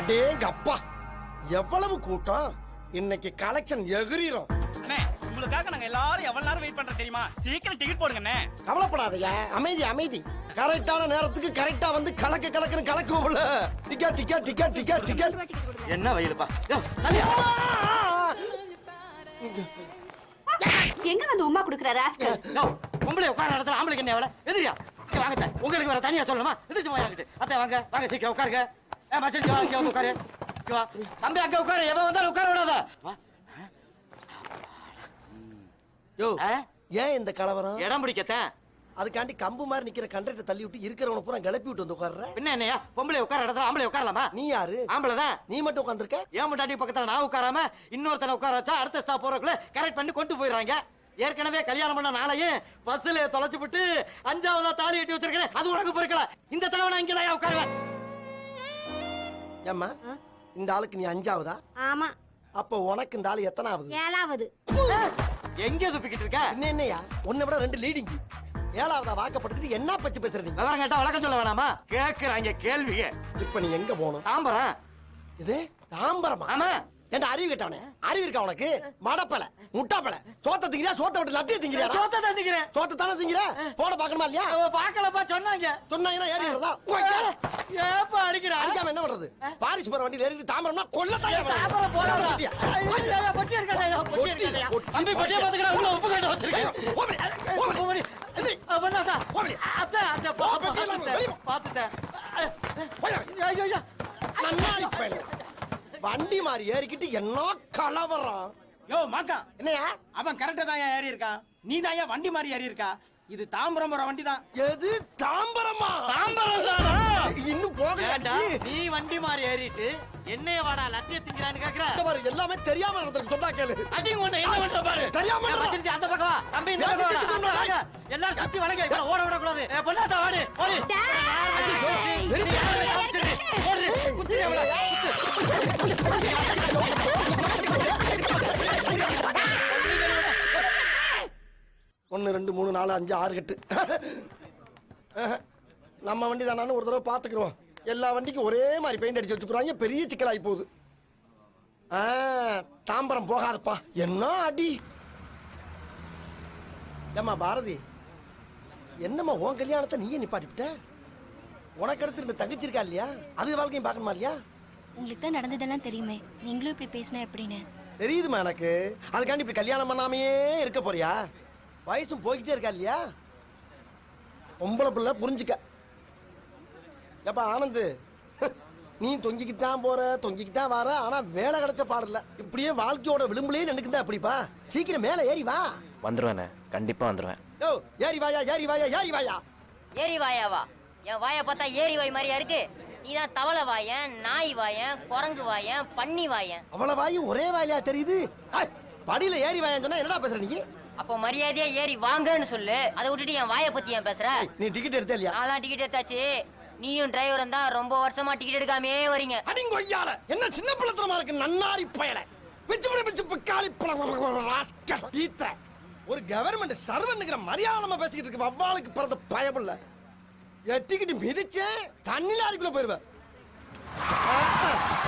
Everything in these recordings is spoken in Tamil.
அடேங்க அப்பா எவ்வளவு கூட்டம்? இன்னைக்கு கலெக்ஷன் எகிரிரும். அண்ணே உங்களுக்காக நாங்க எல்லாரும் எவ்வளவு நேரம் வெயிட் பண்றோம் தெரியுமா? சீக்கிரம் டிக்கெட் போடுங்க அண்ணே கவலைப்படாதய்யா அமைதி அமைதி. கரெக்டான நேரத்துக்கு கரெக்டா வந்து கலக்க கலக்குன்னு கலக்குவோம்ல. Ticket ticket ticket ticket ticket என்ன வயலுப்பா? எங்க வந்து உமா குடுக்குற ராஸ்கல் பொம்பளை உட்கார இடத்துல ஆம்பளைக்கு என்ன வேலை? எதிரியா? வாங்க. உங்களுக்கு வேற தனியா சொல்லணுமா? எதிர்த்து வாங்கிட்டு. அத்தை வாங்க. வாங்க சீக்கிரம் உட்காருங்க. ஏ மச்சான் வா இங்க வந்து உட்காரு. தம்பி அங்க உட்காரு. எவன் வந்தாலும் உட்கார விடாத. யோ? ஏன் இந்த கலவரம்? இடம் பிடிக்கத்தேன் அதுக்காண்டி கம்பு மாதிரி நிக்கிற கண்டக்டர் தள்ளி விட்டு இருக்கிறவன பூரா கிளப்பி விட்டு வந்து உட்கார்ற? பின்ன என்னையா? பொம்பளை உட்கார இடத்துல ஆம்பளை உட்காரலாமா? நீ யாரு? ஆம்பளை தான் நீ மட்டும் உட்காந்துருக்க ஏன் முட்டாட்டி பக்கத்துல நான் உட்காராம இன்னொருத்தனை உட்கார வச்சா அடுத்த ஸ்டாப் போறதுக்குள்ள கரெக்ட் பண்ணி கொண்டு போயிடுறாங்க. ஏற்கனவே கல்யாணம் பண்ண நாளையும் பஸ்ல தொலைச்சு விட்டு அஞ்சாவதா தாலி கட்டி வச்சிருக்கேன் அது உனக்கு பொறுக்கல. இந்த தடவை நான் இங்கதான் உட்காருவேன். ஏம்மா இந்த ஆளுக்கு நீ அஞ்சாவதா? ஆமா. அப்ப உனக்கு இந்த ஆளு எத்தனாவது? ஏழாவது. எங்க துப்பிக்கிட்டு இருக்க? என்ன என்னையா உன்னை விட ரெண்டு லீடிங் ஏழாவதா வாக்கப்பட்டுக்கிட்டு என்ன பத்தி பேசுற நீ? விவரம் கேட்டா வழக்கம் சொல்ல வேணாமா? கேக்குறாங்க கேள்விங்க இப்ப நீ எங்க போகணும்? தாம்பரம். இது தாம்பரமா? ஆமா. ஏன்டா அறிவு கேட்டவனே? அறிவு இருக்கா உனக்கு? மடப்பல முட்டாப்பல. சோத்த திங்கிறியா? சோத்த விட்டு லத்திய திங்கிறியா? சோத்த தந்திக்கிறேன் சோத்த தானே திங்கிற போட பாக்கணுமா இல்லையா? பாக்கலப்பா சொன்னாங்க. சொன்னாங்கன்னா ஏறிடுறதா ஏப்பா அடிக்கிறா? அடிக்காம என்ன பண்றது? பாரிஸ் போற வண்டியில ஏறிட்டு தாம்பரம்னா கொல்லத்தாயா தாம்பரம் போறாரா பொட்டி எடுக்காதயா பொட்டி எடுக்காதயா தம்பி பொட்டியை பாத்துக்கடா உள்ள உப்பு கட்ட வச்சிருக்கேன். பண்ணாதா அத்தை அத்தை பாத்துட்டேன். ஐயோ. வண்டி மாதிரி ஏறிக்கிட்டு என்ன கலவரம்? யோ மாக்கா. என்னையா அவன் கரெக்டா தான் ஏறி இருக்கான் நீ தான் வண்டி மாதிரி ஏறி இருக்கா இது தாம்பரம் போற வண்டி தான். எது? தாம்பரமா? தாம்பரம் தானா? இன்னும் போகல ஏண்டா நீ வண்டி மாறி ஏறிட்டு என்னைய வாடா லத்திய திங்கிறான்னு கேக்குற? பாரு எல்லாமே தெரியாம நடந்திருக்கு சொன்னா கேளு. அடி உன்னை என்ன பண்ற பாரு? தெரியாம வச்சிருச்சு, அந்த பக்கம் வா. தம்பி இந்த பக்கம் வாடா. வாங்க. எல்லாரும் சுத்தி வளைங்க ஓட விடக்கூடாது. ஏய், பொண்ணாத்தா வாடி ஓடி ஒன்று ரெண்டு மூணு நாலு அஞ்சு ஆறு கட்டு நம்ம வண்டி தானு ஒரு தடவை பார்த்துக்குறோம். எல்லா வண்டிக்கும் ஒரே மாதிரி பெயிண்ட் அடிச்சு வச்சுக்கிறாங்க. பெரிய சிக்கலாகி போகுது. ஆ, தாம்பரம் போகாதப்பா. என்ன அடி? ஏம்மா பாரதி என்னம்மா உன் கல்யாணத்தை நீயே நிப்பாட்டிவிட்ட? உனக்கு அடுத்து ரெண்டு தங்கச்சி இருக்கா இல்லையா? அது வாழ்க்கையும் பார்க்கணுமா இல்லையா? உங்களுக்கு தான் நடந்ததெல்லாம் தெரியுமே. நீங்களும் இப்படி பேசினா எப்படின்னு. தெரியுதுமா எனக்கு. அதுக்காண்டி இப்படி கல்யாணம் பண்ணாமையே இருக்க போறியா? வயசும் போய்கிட்டே இருக்கா இல்லையா? பொம்பளை பிள்ளை புரிஞ்சுக்க. ஏப்பா ஆனந்து. நீ தொங்கிக்கிட்டான் போற தொங்கிக்கிட்டான் வர ஆனா வேலை கிடைச்ச பாடல இப்படியே வாழ்க்கையோட விளிம்புலயே நினைக்குதா அப்படிப்பா சீக்கிரம் மேல ஏறி வா. வந்துருவேண்ணே கண்டிப்பா வந்துருவேன். ஏறி வாயா ஏறி வாயா ஏறி வாயா. ஏரி வாயாவா என் வாயை பார்த்தா ஏரி வாய் மாதிரியா இருக்கு. நீ தான் தவளை வாயன் நாய் வாயன் குரங்கு வாயன் பன்னி வாயன் அவ்வளவு வாயும் ஒரே வாயிலா தெரியுது. படியில ஏறி வாயான்னு சொன்னா என்னடா பேசுற நீ? அப்போ மரியாதையா ஏறி வாங்கன்னு சொல்லு. அதை விட்டுட்டு என் வாயை பத்தி ஏன் பேசுற? நீ டிக்கெட் எடுத்தே இல்லையா? நான்லாம் டிக்கெட் எடுத்தாச்சு. நீயும் டிரைவரும் தான் ரொம்ப வருஷமா டிக்கெட் எடுக்காமே வரீங்க. அடிங்கொய்யால என்ன சின்ன பிள்ளைத்தனமா இருக்கு நன்னாரி பயல. பிச்சு பிடி பிச்சு பிக்காளி ஈத்திர ஒரு கவர்மெண்ட் சர்வன்னுங்கிற மரியாதை பேசிக்கிட்டு இருக்கு வவ்வாளுக்கு பிறந்த பயமில்ல. எட்டிக்கிட்டு மிதிச்சேன் தண்ணில அடிக்குள்ள போயிருவேன்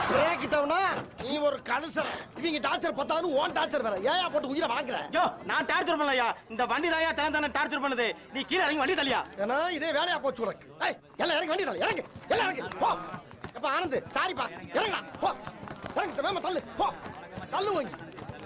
பிரேக்கிட்டவனா நீ ஒரு கலுசர் இவங்க டார்ச்சர் பத்தாவது ஓன் டார்ச்சர் வேற. ஏயா போட்டு உயிரை வாங்குற? யோ நான் டார்ச்சர் பண்ணலையா? இந்த வண்டி தான் தன தானே டார்ச்சர் பண்ணுது? நீ கீழே இறங்கி வண்டி தள்ளியா? ஏன்னா இதே வேலையா போச்சு உனக்கு. ஏய், எல்லாம் இறங்கி வண்டி தள்ளு, இறங்கு எல்லாம் இறங்கு. போ. அப்ப ஆனந்த் சாரிப்பா இறங்கடா போ. இறங்கு வேமா தள்ளு போ. தள்ளு வாங்கி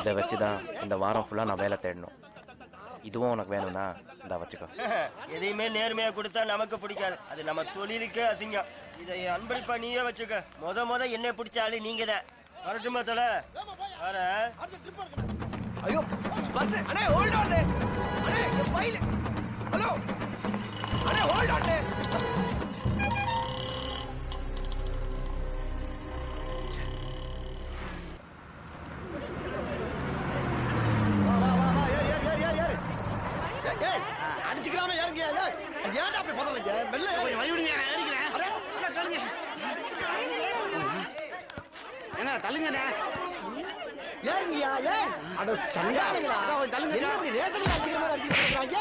இதை வச்சு தான் இந்த வாரம் ஃபுல்லாக நான் வேலை தேடணும். இதுவும் உனக்கு வேணும்னா இந்தா வச்சுக்கோ. எதையுமே நேர்மையா கொடுத்தா நமக்கு பிடிக்காது. அது நம்ம தொழிலுக்கே அசிங்கம். இதை அன்பளிப்பா நீயே வச்சுக்க. முத முத என்ன பிடிச்சாலும் நீங்க தான் வரட்டுமா தல? வர. ஐயோ பஸ் அண்ணே ஹோல்ட் ஆன் அண்ணே. ஃபைல் ஹலோ அண்ணே ஹோல்ட் ஆன் அட சண்டாளிகளா அதான் தள்ளுங்க. என்ன இப்படி ரேஷன்ல அடிச்சுக்கிற மாதிரி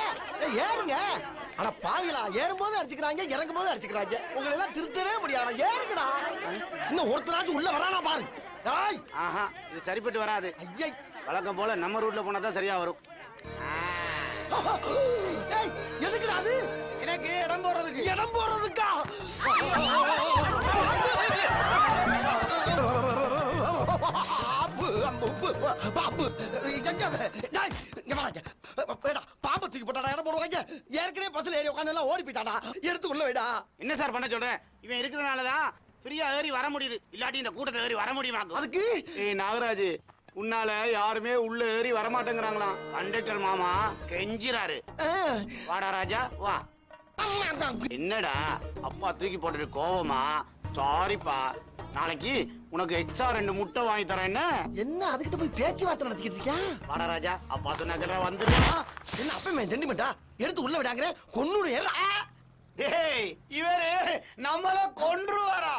ஏய் ஏறுங்க. அட பாவிகளா ஏறும்போது அடிச்சுக்கிறாங்க இறங்கும் போது அடிச்சுக்கிறாங்க. உங்களை எல்லாம் திருத்தவே முடியாது? ஏறுங்கடா. இன்னும் ஒருத்தராச்சும் உள்ள வரானா பாரு. ஏய். ஆஹா இது சரிப்பட்டு வராது. ஐயை. வழக்கம் போல நம்ம ரூட்ல போனா தான் சரியா வரும். ஏய் எதுக்குடா அது? எனக்கு இடம் போடுறதுக்கு. இடம் போடுறதுக்கா? பாம்பு, பாம்பு. தூக்கி போட்டாடா இடம் போடுவாங்க ஏற்கனவே பஸ்ல ஏறி உட்காந்து எல்லாம் ஓடி போயிட்டாடா எடுத்து உள்ள வைடா என்ன சார் பண்ண சொல்றேன் இவன் இருக்கிறதுனால தான் ஃப்ரீயா ஏறி வர முடியுது. இல்லாட்டி இந்த கூட்டத்துல ஏறி வர முடியுமாக்கும் அதுக்கு? ஏய் நாகராஜ் உன்னால யாருமே உள்ள ஏறி வர மாட்டேங்கிறாங்களாம். கண்டக்டர் மாமா கெஞ்சிராரு வாடா ராஜா வா. என்னடா அப்பா தூக்கி போட்டுட்டு கோவமா? சாரிப்பா நாளைக்கு உனக்கு எக்ஸ்ட்ரா ரெண்டு முட்டை வாங்கி தரேன் என்ன என்ன அதுக்கிட்ட போய் பேச்சுவார்த்தை நடத்திக்கிட்டு இருக்கியா? வாடா ராஜா அப்பா சொன்னாக்கிட்ட வந்துடுறா என்ன அப்பமே சென்டிமெண்டா எடுத்து உள்ள விடாங்கிற கொன்னூறு ஏறா டேய் இவரு நம்மள கொன்று வரா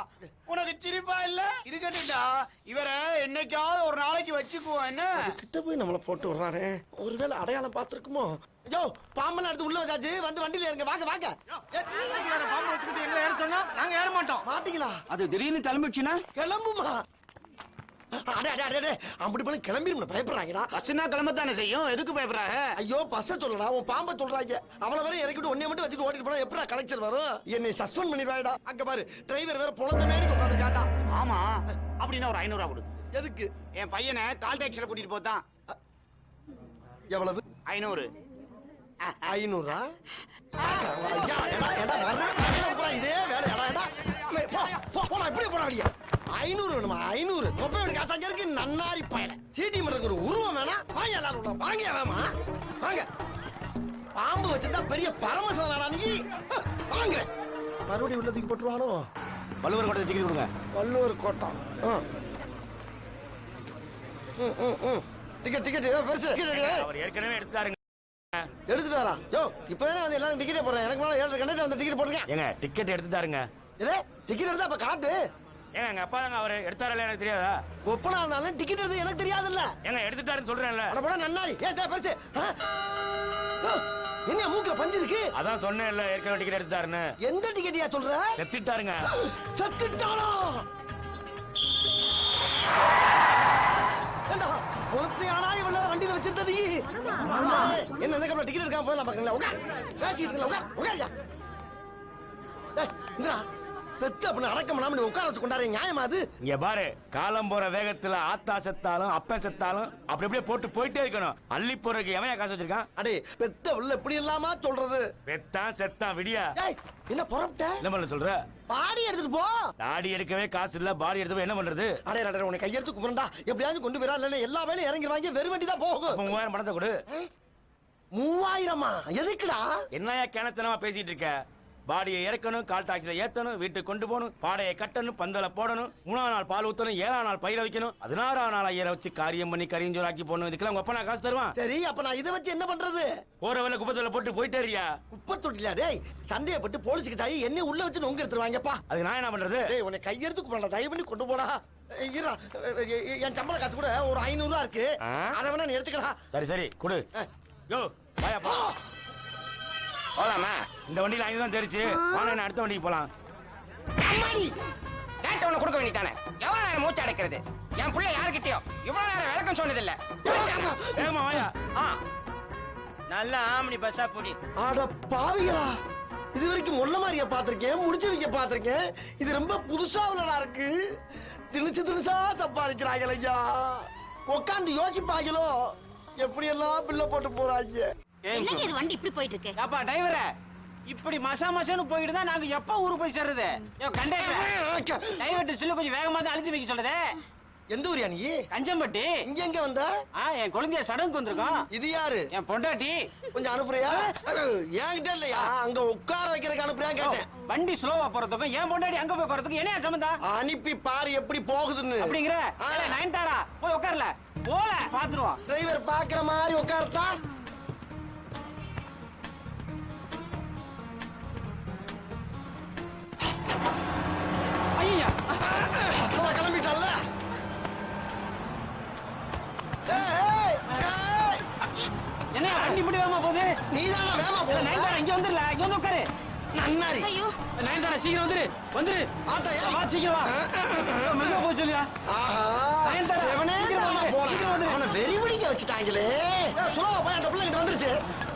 உனக்கு சிரிப்பா இல்ல? இருக்கட்டும்டா. இவரை என்னைக்காவது ஒரு நாளைக்கு வச்சுக்குவோம் என்ன? கிட்ட போய் நம்மள போட்டு விடுறானே. ஒருவேளை அடையாளம் பார்த்திருக்குமோ? ஐயோ பாம்பெல்லாம் எடுத்து உள்ள வச்சாச்சு. வந்து வண்டியில இருங்க வாங்க வாங்க. பாம்பு வச்சுக்கிட்டு எங்களை ஏற சொன்னா நாங்க ஏற மாட்டோம். மாட்டீங்களா? அது திடீர்னு கிளம்பிடுச்சுன்னா? கிளம்புமா? அப்படி பண்ணி கிளம்பிடும் பயப்படுறாங்கடா. பஸ்னா கிளம்பத்தானே செய்யும்? எதுக்கு பயப்படுறாங்க? ஐயோ பஸ்ஸ சொல்லடா உன் பாம்பை சொல்றாங்க. அவள வரை இறக்கிட்டு ஒன்னே மட்டும் வச்சுட்டு ஓட்டிட்டு போனா எப்படா கலெக்சர் வரும்? என்னை சஸ்பெண்ட் பண்ணிடுவாடா அங்க பாரு டிரைவர் வேற பொழந்த மேடி உட்காந்துருக்காண்டா ஆமா அப்படின்னா ஒரு ஐநூறு ரூபா கொடு. எதுக்கு? என் பையனை கால் டாக்ஸில கூட்டிட்டு போத்தான். எவ்வளவு? ஐநூறு. ஐநூறா? நன்னாரி பயல. சீட்டி மரத்துக்கு ஒரு உருவம் வேணா வாங்க எல்லாரும் உள்ள. வாங்க வேமா. வாங்க. பாம்பு வச்சிருந்தா பெரிய பரமசிவனாடா நீ. வாங்க. மறுபடியும் உள்ள தூக்கி போட்டுருவானோ? வள்ளுவர் கூட டிக்கெட் கொடுங்க. வள்ளுவர் கோட்டம். Ticket ticket. பெருசு. டிக்கெட். அவர் ஏற்கனவே எடுத்தாருங்க எடுத்துட்டு வரா யோ இப்பதானே வந்து எல்லாரும் டிக்கெட்டே போடுறேன் எனக்கு மேல ஏழரை கண்டக்டர் வந்து டிக்கெட் போட்டுருக்கேன். ஏங்க டிக்கெட் எடுத்துட்டாருங்க. இதே டிக்கெட் எடுத்தா அப்ப காட்டு. ஏங்க எங்க அப்பா தாங்க அவரு. எடுத்தாரல எனக்கு தெரியாதா? ஒப்பனா இருந்தாலும் டிக்கெட் எடுத்து எனக்கு தெரியாதுல்ல. ஏங்க எடுத்துட்டாருன்னு சொல்றேன்ல. அட போடா நன்னாரி. ஏ டேய் பேசு என்ன மூக்குல பஞ்சு இருக்கு? அதான் சொன்னேன்ல ஏற்கனவே டிக்கெட் எடுத்தாருன்னு எந்த டிக்கெட்டியா சொல்ற? செத்துட்டாருங்க. செத்துட்டானா? ஏண்டா பொறுத்தையானா இவ்வளவு நேரம் வண்டியில வச்சிருந்த நீ ஏய், என்ன இந்த கப்பல டிக்கெட் இருக்காம போயிடலாம் பாக்கீங்களா உட்கார். பேசிட்டு இருக்கல உட்கார். உட்காரியா ஏய் இந்தா பெத்து அப்படின்னு அடக்கம் பண்ணாம நீ உட்கார வச்சு கொண்டாரு நியாயமா அது? இங்க பாரு காலம் போற வேகத்துல ஆத்தா செத்தாலும் அப்ப செத்தாலும் அப்படி அப்படியே போட்டு போயிட்டே இருக்கணும். அள்ளி போறதுக்கு எவன் காசு வச்சிருக்கான்? அடே பெத்த உள்ள இப்படி இல்லாமா சொல்றது? வெத்தான் செத்தான் விடியா. ஏய் என்ன புறப்பட்ட? என்ன பண்ண சொல்ற? பாடி எடுத்துட்டு போ. தாடி எடுக்கவே காசு இல்ல பாடி எடுத்து என்ன பண்றது? அடே அடே உன்னை கையெடுத்து கும்பிரண்டா எப்படியாவது கொண்டு போயிடா இல்ல எல்லா வேலையும் இறங்கிடுவாங்க வெறும் வண்டி தான் போகும். மூவாயிரம் பணத்தை கொடு. மூவாயிரமா? எதுக்குடா? என்னையா கிணத்தனமா பேசிட்டு இருக்க? பாடியை இறக்கணும் கால் டாக்ஸில ஏத்தணும் வீட்டுக்கு கொண்டு போகணும் பாடையை கட்டணும் பந்தல போடணும் மூணாம் நாள் பால் ஊத்தணும் ஏழாம் நாள் பயிர வைக்கணும் பதினாறாம் நாள் ஐயரை வச்சு காரியம் பண்ணி கரிஞ்சோராக்கி போடணும். இதுக்கெல்லாம் உங்க அப்பா நான் காசு தருவான். சரி அப்ப நான் இதை வச்சு என்ன பண்றது? போற வேலை குப்பத்துல போட்டு போயிட்டே இருக்கியா குப்பை தொட்டில டேய் சந்தேகப்பட்டு போலீஸுக்கு தாயி என்ன உள்ள வச்சு நொங்க எடுத்துருவாங்கப்பா அதுக்கு நான் என்ன பண்றது? டேய் உன்னை கையெடுத்து கும்பிரண்டா தயவு பண்ணி கொண்டு போடா. என் சம்பள காசு கூட ஒரு ஐநூறு ரூபா இருக்கு? அதை வேணா நீ எடுத்துக்கடா. சரி சரி கொடு. யோ வாயா போ. போலாமா? இந்த வண்டியில ஐந்து தான் தெரிச்சு. வாங்க நான் அடுத்த வண்டிக்கு போலாம். கேட்ட ஒண்ணு கொடுக்க வேண்டியதானே எவ்வளவு நேரம் மூச்சு அடைக்கிறது? என் பிள்ளை யாருக்கிட்டயோ? இவ்வளவு நேரம் விளக்கம் சொன்னதில்ல. வேகமா வாயா? நல்ல ஆம்னி பஸ்ஸா போடி. அட பாவிகளா! இது வரைக்கும் முள்ள மாதிரியா பாத்திருக்கேன் முடிச்சு வைக்க பாத்திருக்கேன் இது ரொம்ப புதுசா உள்ளதா இருக்கு? திணிச்சு திணிச்சா சம்பாதிக்கிறாங்க ஐயா. உட்காந்து யோசிப்பாங்களோ எப்படி எல்லாம் பில்ல போட்டு போறாங்க என்னங்க இது வண்டி இப்படி போயிட்டு இருக்கு அப்பா டிரைவர இப்படி மசா மசான்னு போயிட்டு தான் நாங்க எப்ப ஊருக்கு போய் சேர்றது? யோ கண்டக்டர் டிரைவர்ட்ட சொல்லி கொஞ்சம் வேகமா தான் அழுத்தி வைக்க சொல்லுதே. எந்த ஊரியா நீ? கஞ்சம்பட்டி. இங்க எங்க வந்த? ஆ என் குழந்தைய சடங்குக்கு வந்திருக்கோம். இது யாரு? என் பொண்டாட்டி. கொஞ்சம் அனுப்புறியா? என்கிட்ட இல்லையா? அங்க உட்கார வைக்கிறதுக்கு அனுப்புறியா கேட்டேன். வண்டி ஸ்லோவா போறதுக்கும் என் பொண்டாட்டி அங்க போய் போறதுக்கும் என்ன சம்பந்தம்? அனுப்பி பாரு எப்படி போகுதுன்னு. அப்படிங்கிற? நயன்தாரா போய் உட்கார்ல. போல பாத்துருவோம். டிரைவர் பாக்குற மாதிரி உட்கார்த்தா? என்ன வண்டி இப்படி வேகமா போகுது? நீதானா வேகமா ஏய், போற நயன்தாரா இங்க வந்துடல இங்க வந்து உட்காரு. நன்னாரி. ஐயோ. நயன்தாரா சீக்கிரம் வந்துரு வந்துரு. ஆட்டா ஏய். வா சீக்கிரம் வா. மெதுவா போக சொல்லியா? ஆஹா. நயன்தாரா, செவனே சீக்கிரம் வந்துரு. அவனை வெறி பிடிக்க வச்சுட்டாங்களே. ஏய், சுலபா போய் அந்த பிள்ளைகிட்ட வந்துருச்சு. ஐயோ அப்பா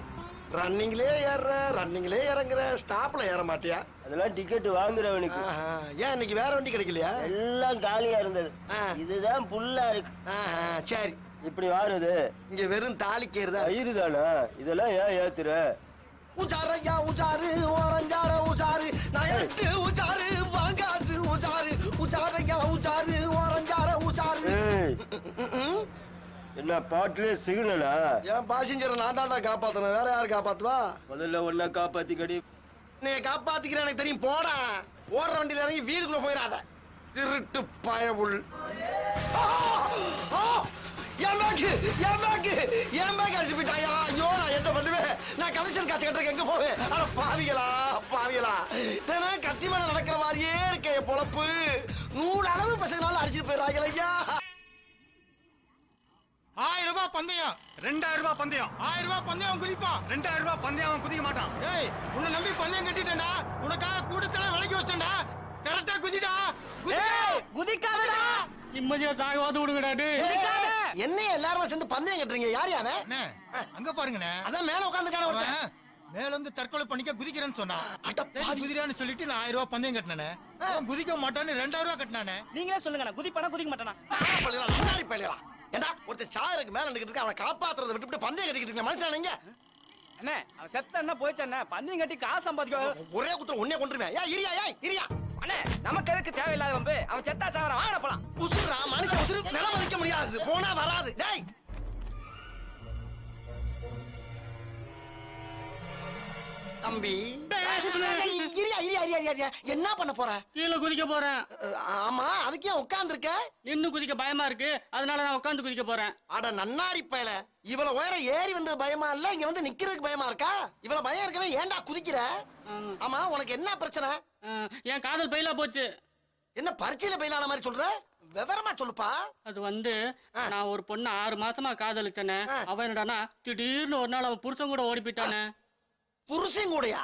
ரன்னிங்லயே ஏறுற ரன்னிங்லயே இறங்குற ஸ்டாப்ல ஏற மாட்டியா? அதெல்லாம் டிக்கெட் வாங்குறவனுக்கு. ஏன் இன்னைக்கு வேற வண்டி கிடைக்கலையா? எல்லாம் காலியா இருந்தது. இதுதான் புல்லா இருக்கு. சரி. இப்படி வாருது. இங்க வெறும் தாலிக்கேறுதா வயிறு தானா? இதெல்லாம் ஏன் ஏத்துற? உஜாரையா உஜாரு ஓரஞ்சார உஜாரு நயட்டு உஜாரு வாங்காசு உஜாரு. உஜாரு ஓரஞ்சார உஜாரு. ஏய், ம்ம். என்ன பாட்டுல சிக்னலா? என் பாசஞ்சரை நான் தான்டா காப்பாத்தணும் வேற யாரு காப்பாத்துவா? முதல்ல ஒன்னா காப்பாத்தி கடி நீ காப்பாத்திக்கிற எனக்கு தெரியும். போடா. ஓடுற வண்டியில இறங்கி வீடுக்குள்ள போயிடாத. திருட்டு பயவுள்! என் பேக்கு என் பேக்கு என் பேக் அடிச்சு போயிட்டாயா ஐயோ நான் என்ன பண்ணுவேன்? நான் கலெக்ஷன் காசு கட்டுறதுக்கு எங்க போவேன்? அட பாவிகளா பாவிகளா. தினம் கத்தி மேல நடக்கிற மாதிரியே இருக்க என் பொழப்பு. நூறு அளவு பசங்களால அடிச்சுட்டு போயிடுறாங்க ஐயா. ஆயிரம் ரூபாய் பந்தயம். ரெண்டாயிரம் ரூபாய் பந்தயம். ஆயிரம் ரூபாய் பந்தயம் குதிப்பான். ரெண்டாயிரம் ரூபாய் பந்தயம் அவன் குதிக்க மாட்டான். ஏய் உன்னை நம்பி பந்தயம் கட்டிட்டேன்டா. உனக்காக கூட்டத்தெல்லாம் விலைக்கு வச்சிட்டேன்டா. கரெக்டா குதிடா. குதிக்காதடா. நிம்மதியா சாகவாது விடுங்கடாடு என்னைய எல்லாரும் சேர்ந்து பந்தயம் கட்டுறீங்க? யார் அண்ணே அங்க பாருங்கண்ணே. அதான் மேல உட்காந்துக்கான ஒருத்தன். மேல இருந்து தற்கொலை பண்ணிக்க குதிக்கிறேன்னு சரி, குதிரான்னு சொல்லிட்டு நான் ஆயிரம் ரூபாய் பந்தயம் கட்டினேன். அவன் குதிக்க மாட்டான்னு ரெண்டாயிரம் ரூபாய் கட்டினானே. நீங்களே சொல்லுங்க குதிப்பானா குதிக்க மாட்டானா? ஏண்டா ஒருத்தன் சாருக்கு மேல நின்னுட்டு இருக்க அவனை காப்பாத்துறதை விட்டுவிட்டு பந்தயம் கட்டிக்கிட்டு இருக்க மனுஷன் நீங்க? அண்ணே அவன் செத்த என்ன போயிச்சு அண்ணே. பந்தயம் கட்டி காசு சம்பாதிக்க ஒரே குத்துல உன்னே கொண்டுருவேன் ஏன் இரியா ஏய் இரியா. அண்ணே நமக்கு எதுக்கு தேவையில்லாத வம்பு? அவன் செத்தா சாவர? வாங்க போலாம். உசுரா மனுஷன் உசுரு நில மதிக்க முடியாது. போனா வராது. டேய். தம்பி என்ன பண்ண போற? கீழே குதிக்க போறேன். ஆமா அதுக்கே உட்கார்ந்து இருக்க நின்னு குதிக்க பயமா இருக்கு. அதனால நான் உட்காந்து குதிக்க போறேன். அட நன்னாரி பயல. இவ்வளவு உயரம் ஏறி வந்தது பயமா இல்ல? இங்க வந்து நிக்கிறதுக்கு பயமா இருக்கா? இவ்வளவு பயம் இருக்கவே ஏன்டா குதிக்கிற? ஆமா. உனக்கு என்ன பிரச்சனை? என் காதல் பயிலா போச்சு. என்ன பரீட்சையில பயிலான மாதிரி சொல்ற? விவரமா சொல்லுப்பா. அது வந்து நான் ஒரு பொண்ணு ஆறு மாசமா காதலிச்சேனே. அவன் என்னடானா திடீர்னு ஒரு நாள் அவன் புருஷன் கூட ஓடி போயிட்டானே. புருஷன் கூடயா?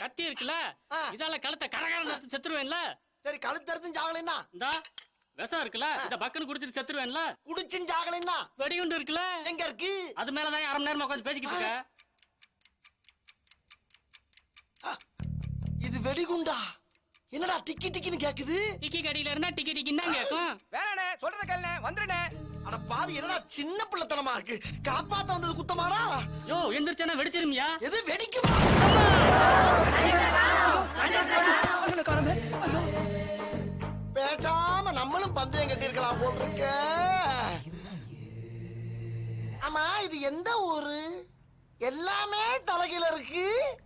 கத்தி இருக்குல்ல. இதால கழுத்தை கரகர நடத்து செத்துருவேன்ல? சரி கழுத்தறுத்தும் சாகலைன்னா இந்தா விஷம் இருக்குல்ல? இந்த பக்கன்னு குடிச்சிட்டு செத்துருவேன்ல? குடிச்சும் சாகலைன்னா வெடிகுண்டு இருக்குல்ல? எங்க இருக்கு? அது மேலதான் அரை மணி நேரமா உட்காந்து பேசிக்கிட்டு இருக்க. இது வெடிகுண்டா? என்னடா டிக்கி டிக்கின்னு கேக்குது? டிக்கி கடியில இருந்தா டிக்கி டிக்கின்னு தான் கேட்கும் வேணாண்ணே சொல்றத கேளுண்ணே வந்துருண்ணே. அட பாவி என்னடா சின்ன பிள்ளைத்தனமா இருக்கு? காப்பாத்த வந்தது குத்தமாடா? யோ எந்திரிச்சானா வெடிச்சிருமியா? எது வெடிக்குமா? பேசாம நம்மளும் பந்தயம் கட்டியிருக்கலாம் போல் இருக்க ஆமா இது எந்த ஊரு? எல்லாமே தலைகீழ இருக்கு.